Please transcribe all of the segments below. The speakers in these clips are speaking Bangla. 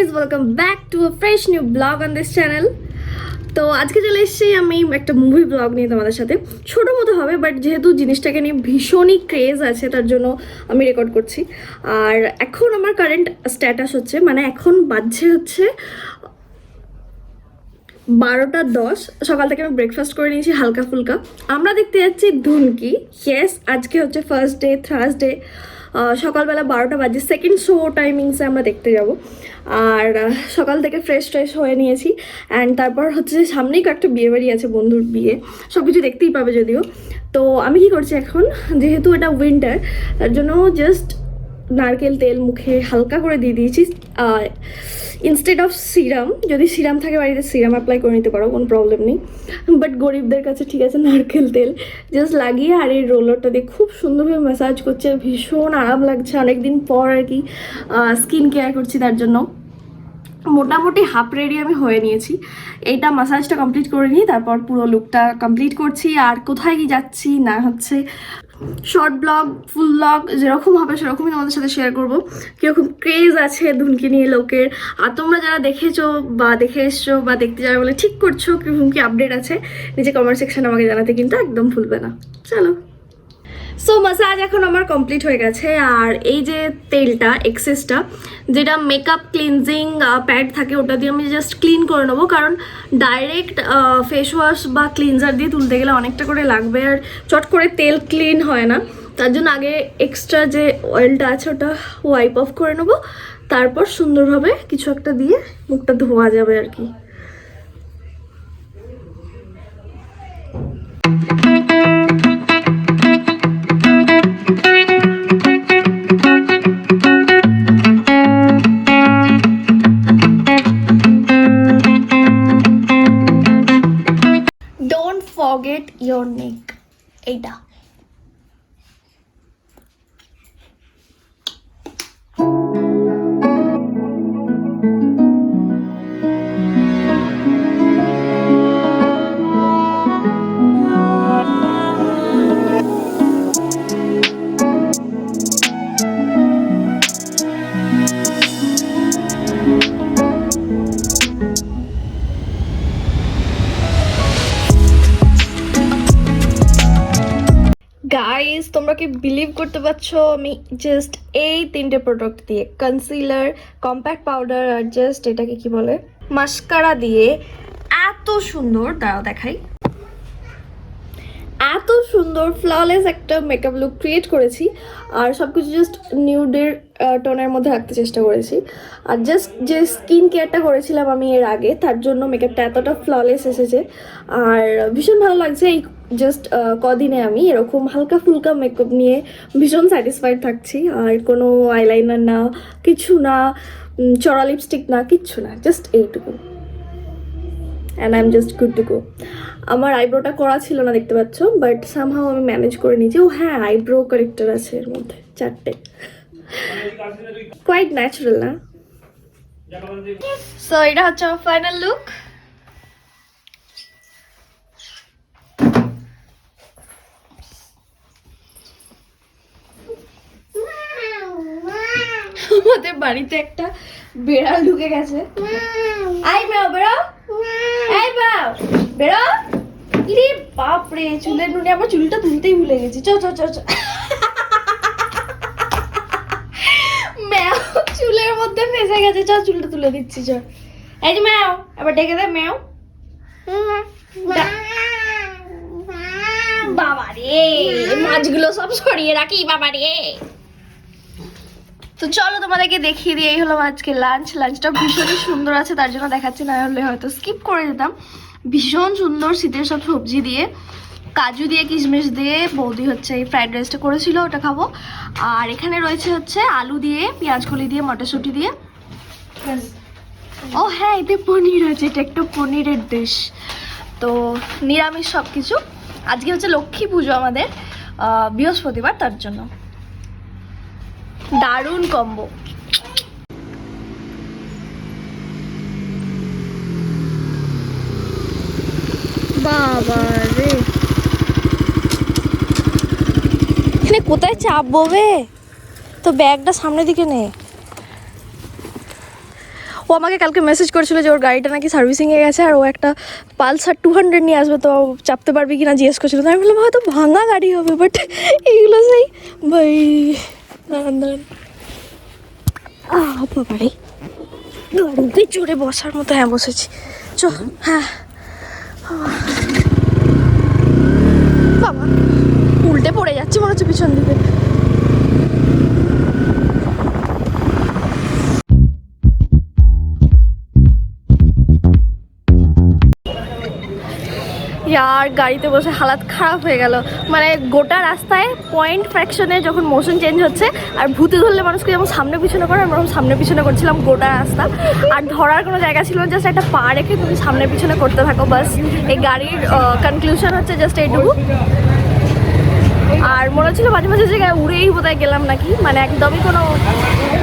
Guys welcome back to fresh new blog on this channel তো আজকে চলে এসেছি আমি একটা মুভি ব্লগ নিয়ে তোমাদের সাথে। ছোটো মতো হবে বাট যেহেতু জিনিসটাকে নিয়ে ভীষণই ক্রেজ আছে, তার জন্য আমি রেকর্ড করছি। আর এখন আমার কারেন্ট স্ট্যাটাস হচ্ছে মানে এখন বাজছে হচ্ছে বারোটা দশ। সকাল থেকে আমি ব্রেকফাস্ট করে নিয়েছি, হালকা ফুলকা। আমরা দেখতে যাচ্ছি ধুনকি। ইয়েস আজকে হচ্ছে ফার্স্ট ডে থার্সডে সকালবেলা বারোটা বাজে। সেকেন্ড শো টাইমিংসে আমরা দেখতে যাব। আর সকাল থেকে ফ্রেশ ট্রেশ হয়ে নিয়েছি। অ্যান্ড তারপর হচ্ছে যে সামনেই কয়েকটা বিয়ে বাড়ি আছে, বন্ধুর বিয়ে। সব কিছু দেখতেই পাবে যদিও। তো আমি কি করছি এখন? যেহেতু এটা উইন্টার তার জন্য জাস্ট নারকেল তেল মুখে হালকা করে দিয়ে দিয়েছি ইনস্টেড অফ সিরাম, যদি সিরাম থাকে বাড়িতে সিরাম অ্যাপ্লাই করে নিতে পারো, কোনো প্রবলেম নেই। বাট গরিবদের কাছে ঠিক আছে নারকেল তেল। জাস্ট লাগিয়ে আর এই রোলারটা দিয়ে খুব সুন্দরভাবে ম্যাসাজ করছে, ভীষণ আরাম লাগছে। অনেকদিন পর আর কি স্কিন কেয়ার করছি তার জন্য। মোটামুটি হাফ রেডি আমি হয়ে নিয়েছি। এইটা মাসাজটা কমপ্লিট করে নিই তারপর পুরো লুকটা কমপ্লিট করছি। আর কোথায় কি যাচ্ছি না হচ্ছে শর্ট ব্লগ, ফুল ব্লগ, যেরকম হবে সেরকমই তোমাদের সাথে শেয়ার করব। কীরকম ক্রেজ আছে ধুনকি নিয়ে লোকের। আর তোমরা যারা দেখেছ বা দেখে এসছো বা দেখতে যাবে বলে ঠিক করছ, কীরকম কি আপডেট আছে নিজে কমেন্ট সেকশানে আমাকে জানাতে কিন্তু একদম ভুলবে না। চলো। সো মাসাজ এখন আমার কমপ্লিট হয়ে গেছে আর এই যে তেলটা এক্সেসটা যেটা মেকআপ ক্লিনজিং প্যাড থাকে, ওটা দিয়ে আমি জাস্ট ক্লিন করে নেব। কারণ ডাইরেক্ট ফেস ওয়াশ বা ক্লিনজার দিয়ে তুলতে গেলে অনেকটা করে লাগবে আর চট করে তেল ক্লিন হয় না। তার জন্য আগে এক্সট্রা যে অয়েলটা আছে, ওটা ওয়াইপ অফ করে নেব। তারপর সুন্দরভাবে কিছু একটা দিয়ে মুখটা ধোয়া যাবে আর কি। ফরগেট ইয়োর নেক এইটা। তোমরা কি বিলিভ করতে পারছ, আমি জাস্ট এই তিনটে প্রোডাক্ট দিয়ে কনসিলার কম্প্যাক্ট পাউডার আর জাস্ট এটাকে কি বলে? মাস্কারা দিয়ে এত সুন্দর, দাঁড়াও দেখাই। এত সুন্দর ফ্ললেস একটা মেকআপ লুক ক্রিয়েট করেছি আর সব কিছু জাস্ট নিউডের টোনের মধ্যে রাখতে চেষ্টা করেছি। আর জাস্ট যে স্কিন কেয়ারটা করেছিলাম আমি এর আগে, তার জন্য মেকআপটা এতটা ফ্ললেস এসেছে। আর ভীষণ ভালো লাগছে, এই জাস্ট কদিনে আমি এরকম হালকা ফুলকা মেকআপ নিয়ে ভীষণ স্যাটিসফাইড থাকছি। আর কোনো আইলাইনার না, কিছু না চড়া লিপস্টিক না, কিচ্ছু না জাস্ট এইটুকু। And I am just good to go আমার আইব্রোটা করা ছিল না, দেখতে পাচ্ছ বাট সামহাও আমি ম্যানেজ করে নিয়েছি। ও হ্যাঁ আইব্রো কারেক্টার আছে এর মধ্যে, চারটে। কোয়াইট ন্যাচারাল না? সো এটা হচ্ছে আমার ফাইনাল লুক আমাদের বাড়িতে একটা বেড়াল ঢুকে গেছে। আই বেরো ইরে চুলের নুনে আমার চুলটা তুলতেই ভুলে গেছি। চ চ চ ম্যাও চুলের মধ্যে ফেসে গেছে। চ, চুলটা তুলে দিচ্ছি, চ। এই যে ম্যাও, এবার ডেকে দে, ম্যাও। বাবা রে মাছগুলো সব সরিয়ে রাখি বাবা রে তো চলো তোমাদেরকে দেখিয়ে দিই এই হলো আজকে লাঞ্চ লাঞ্চটা ভীষণই সুন্দর আছে তার জন্য দেখাচ্ছি না হলে হয়তো স্কিপ করে দিতাম ভীষণ সুন্দর শীতের সব সবজি দিয়ে কাজু দিয়ে কিশমিশ দিয়ে বৌদি হচ্ছে এই ফ্রাইড রাইসটা করেছিল ওটা খাব। আর এখানে রয়েছে হচ্ছে আলু দিয়ে পেঁয়াজ কলি দিয়ে মটরশুঁটি দিয়ে। ও হ্যাঁ এতে পনির আছে এটা একটা পনিরের ডিশ তো নিরামিষ সব কিছু আজকে হচ্ছে লক্ষ্মী পুজো আমাদের বৃহস্পতিবার তার জন্য। দারুণ কম্বো বাবা রে এখানে কোথায় চাপবো বে তো ব্যাগটা সামনের দিকে নে। ও আমাকে কালকে মেসেজ করেছিল যে ওর গাড়িটা নাকি সার্ভিসিংয়ে গেছে আর ও একটা পালসার টু হান্ড্রেড নিয়ে আসবে তো চাপতে পারবি কিনা জিজ্ঞেস করছিল। তো আমি বললাম হয়তো ভাঙা গাড়ি হবে বাট এইগুলো সেই ভাই। দাঁড়ান দাঁড়ান। আহ বাবারে গাড়িতে জোরে বসার মতো হ্যাঁ বসেছি। চ হ্যাঁ। বাবা উল্টে পড়ে যাচ্ছে মনে হচ্ছে পিছন দিকে। ইয়ার গাড়িতে বসে হালাত খারাপ হয়ে গেল। মানে গোটা রাস্তায় পয়েন্ট ফ্র্যাকশনে যখন মোশন চেঞ্জ হচ্ছে, আর ভূতে ধরলে মানুষকে যেমন সামনে পিছনে করে আমরা সামনে পিছনে করছিলাম গোটা রাস্তা। আর ধরার কোনো জায়গা ছিল জাস্ট একটা পা রেখে তুমি সামনে পিছনে করতে থাকো, বাস। এই গাড়ির কনক্লুশন হচ্ছে জাস্ট এইটুকু। আর মনে হচ্ছিল মাঝে মাঝে জায়গায় উড়েই বোধহয় গেলাম নাকি? মানে একদমই কোনো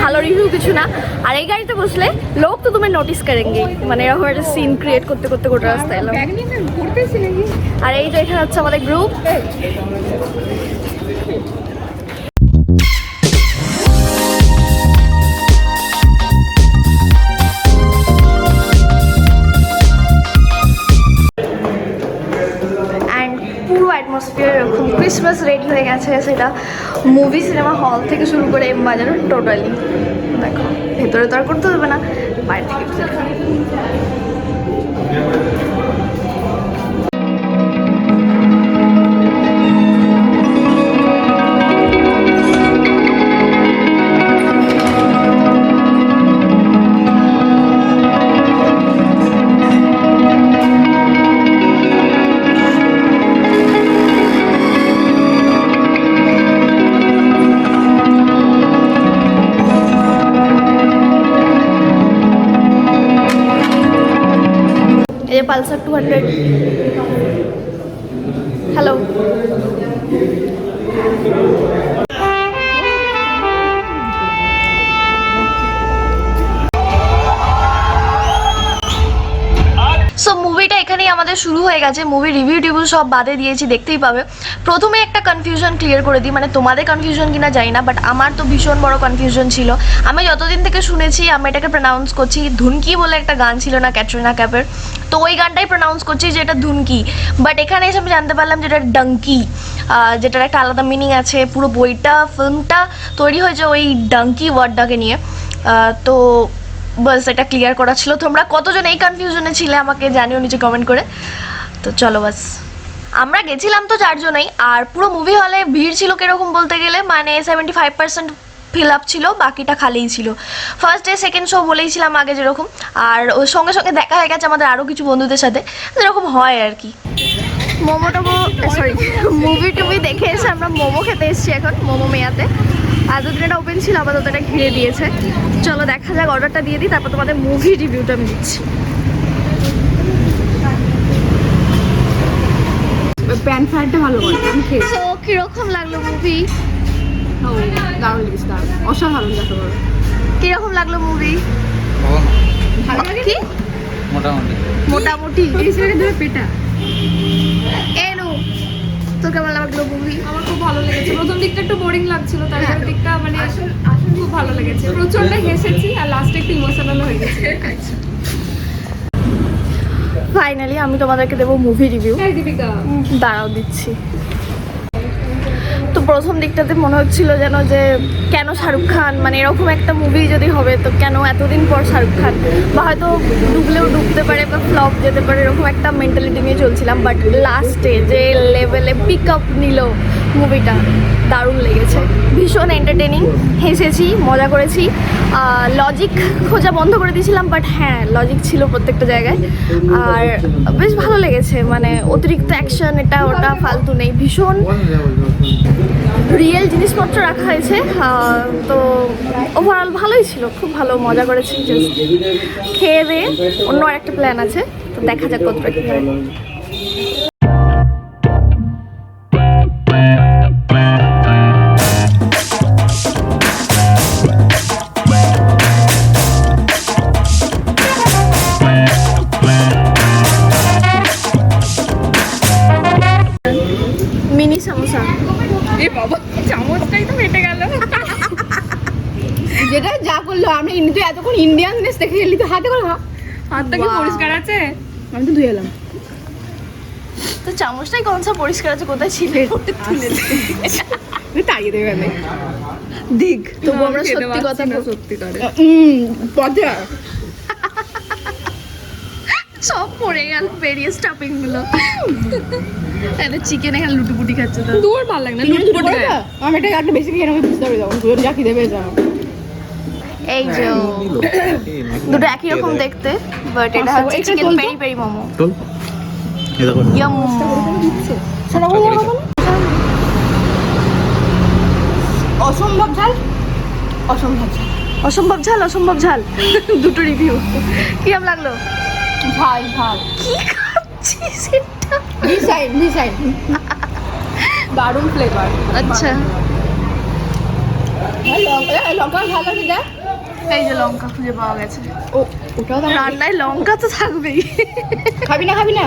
ভালো রিভিউ কিছু না। আর এই গাড়িতে বসলে লোক তো তুমি নোটিস করেনি মানে এরকম একটা সিন ক্রিয়েট করতে করতে গোটা রাস্তা এলাম আর এই তো এখানে হচ্ছে আমাদের গ্রুপ ক্রিসমাস রেডি হয়ে গেছে, সেটা মুভি সিনেমা হল থেকে শুরু করে এম বাজার টোটালি দেখো, ভেতরে তো আর করতে হবে না, বাইরে থেকে। একটু দেখো। এই শুরু হয়ে গেছে মুভি রিভিউ টিভিউ সব বাদে দিয়েছি, দেখতেই পাবে। প্রথমে একটা কনফিউশন ক্লিয়ার করে দিই মানে তোমাদের কনফিউশন কিনা জানি না বাট আমার তো ভীষণ বড় কনফিউশন ছিল। আমি যতদিন থেকে শুনেছি, আমি এটাকে প্রনাউন্স করছি, ধুনকি বলে একটা গান ছিল না, ক্যাটরিনা ক্যাপের তো ওই গানটাই প্রনাউন্স করছি যে এটা ধুনকি। বাট এখানে এসে আমি জানতে পারলাম যে এটা ডাঙ্কি। যেটার একটা আলাদা মিনিং আছে, পুরো বইটা ফিল্মটা তৈরি হয়েছে ওই ডাঙ্কি ওয়ার্ডটাকে নিয়ে। তো বাস, এটা ক্লিয়ার করা ছিল। তোমরা কতজন এই কনফিউশনে ছিলে আমাকে জানিও নিচে কমেন্ট করে। তো চলো বাস। আমরা গেছিলাম তো চারজনেই, আর পুরো মুভি হলে ভিড় ছিল কীরকম বলতে গেলে মানে seventy five percent fill up ছিল, বাকিটা খালিই ছিল। ফার্স্ট ডে সেকেন্ড শো বলেইছিলাম আগে যেরকম। আর ওর সঙ্গে সঙ্গে দেখা হয়ে গেছে আমাদের আরও কিছু বন্ধুদের সাথে। যেরকম হয় আর কি। মোমো টোমো সরি মুভি টুভি দেখে এসে আমরা মোমো খেতে এসেছি এখন, মোমো মেয়াতে। এতদিন এটা ওপেন ছিল আপাতত এটা ঘিরে দিয়েছে। চলো দেখা যাক অর্ডারটা দিয়ে দিই তারপর তোমাদের মুভি রিভিউটা আমি দিচ্ছি। প্যান ফ্রাইডটা ভালো করে আমি খেয়েছি তো কীরকম লাগল মুভি ও, দারুণ লেগেছে দারুণ। অসাধারণ বলে কীরকম লাগল মুভি ভালো লাগে কি মোটামুটি। মোটামুটি। এই ছেলেকে ধরে পেটা। এনু তোর কেমন লাগল মুভি আমার খুব ভালো লেগেছে। প্রথম দিকটা একটু বোরিং লাগছিল তারপর দিকটা মানে খুব ভালো লেগেছে। প্রচণ্ড হেসেছি আর লাস্টে একটু ইমোশনাল হয়ে গেছে। ফাইনালি আমি তোমাদেরকে দেবো মুভি রিভিউ হ্যাঁ দাঁড়াও দিচ্ছি। প্রথম দিকটাতে মনে হচ্ছিল যেন যে, কেন শাহরুখ খান? মানে এরকম একটা মুভি যদি হবে, তো কেন এতদিন পর শাহরুখ খান? বা হয়তো ডুবলেও ডুবতে পারে বা ফ্লপ যেতে পারে, এরকম একটা মেন্টালিটি নিয়ে চলছিলাম বাট লাস্টে যে লেভেলে পিক আপ নিল মুভিটা দারুণ লেগেছে। ভীষণ এন্টারটেনিং হেসেছি, মজা করেছি। লজিক খোঁজা বন্ধ করে দিয়েছিলাম বাট হ্যাঁ লজিক ছিল প্রত্যেকটা জায়গায়। আর বেশ ভালো লেগেছে মানে অতিরিক্ত অ্যাকশন এটা ওটা ফালতু নেই। ভীষণ রিয়েল জিনিসপত্র রাখা হয়েছে তো ওভারঅল ভালোই ছিল, খুব ভালো, মজা করেছি জাস্ট খেয়ে দিয়ে অন্য একটা প্ল্যান আছে, তো দেখা যাক কতটা কী হয়। এতক্ষণ ইন্ডিয়ান দেশ দেখে তো হাতে করে হাতটা কি পরিষ্কার আছে? আমি তো ধুয়ে এলাম। তো চামচটাই কোন সব পরিষ্কার আছে কোথায় ছিল? তুলে তাড়িয়ে দেবে আমি দিক তবু আমরা সত্যি কথা না, সত্যি করে। সব পড়ে গেল বেরিয়ে স্টাফিংগুলো। চিকেন এখানে লুটুপুটি খাচ্ছে তো। দূর ভালো লাগে না লুটপুট। আমি এটা একটা বেশি খেয়ে নেব বুঝতে পারি দুজন যা খিদে পেয়ে যাও এই যে দুটো একই রকম দেখতে বাট এটা হচ্ছে chicken peri peri momo. Yum না অসম্ভব ঝাল? অসম্ভব ঝাল। অসম্ভব ঝাল অসম্ভব ঝাল। দুটো রিভিউ কিরম লাগল? ঝাল ঝাল। কি খাচ্ছিস এটা? বি সাইড বি সাইড দারুণ ফ্লেভার আচ্ছা। লঙ্কা ঝাল আছে দেখ। এই যে লঙ্কা খুঁজে পাওয়া গেছে। ও ওটাও তো রান্নায় লঙ্কা তো থাকবেই। খাবি না খাবি না?